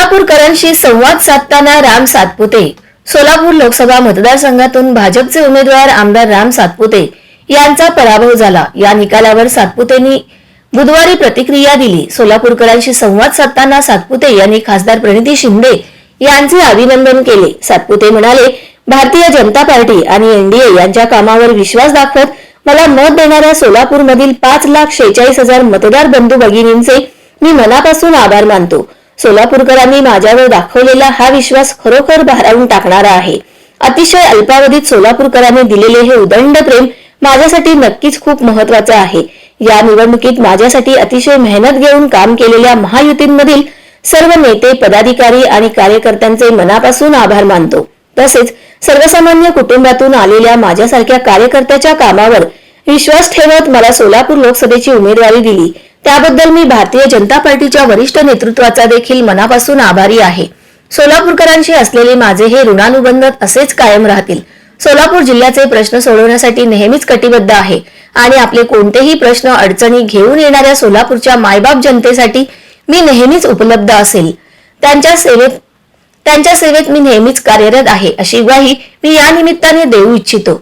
सोलापूरकरांशी संवाद साधताना राम सातपुते. सोलापूर लोकसभा मतदारसंघातून भाजपचे उमेदवार आमदार राम सातपुते यांचा पराभव झाला. या निकालावर सातपुतेंनी बुधवारी प्रतिक्रिया दिली. सोलापूरकरांशी संवाद साधताना सातपुते यांनी खासदार प्रणिती शिंदे यांचे अभिनंदन केले. सातपुते म्हणाले भारतीय जनता पार्टी आणि एनडीए यांच्या कामावर विश्वास दाखवत मला मत देणाऱ्या सोलापूरमधील पाच लाख शेहेचाळीस हजार मतदार बंधू भगिनींचे मी मनापासून आभार मानतो. सोलापूरकरांनी माझ्यावर दाखवलेला हा विश्वास खरोखर भारावून टाकणारा आहे. अतिशय अल्पावधीत सोलापूरकरांनी दिलेले हे उदंड प्रेम माझ्यासाठी नक्कीच खूप महत्वाचं आहे. या निवडणुकीत माझ्यासाठी अतिशय मेहनत घेऊन काम केलेल्या महायुतींमधील सर्व नेते पदाधिकारी आणि कार्यकर्त्यांचे मनापासून आभार मानतो. तसेच सर्वसामान्य कुटुंबातून आलेल्या माझ्यासारख्या कार्यकर्त्याच्या कामावर विश्वास ठेवत मला सोलापूर लोकसभेची उमेदवारी दिली. त्याबद्दल मी भारतीय जनता पार्टीच्या वरिष्ठ नेतृत्वाचा देखील मनापासून आभारी आहे. सोलापूरकरांशी असलेले माझे हे ऋणानुबंध असेच कायम राहतील. सोलापूर जिल्ह्याचे प्रश्न सोडवण्यासाठी नेहमीच कटिबद्ध आहे आणि आपले कोणतेही प्रश्न अडचणी घेऊन येणाऱ्या सोलापूरच्या मायबाप जनतेसाठी मी नेहमीच उपलब्ध असेल. त्यांच्या सेवेत त्यांच्या सेवेत मी नेहमीच कार्यरत आहे अशी ग्वाही मी या निमित्ताने देऊ इच्छितो.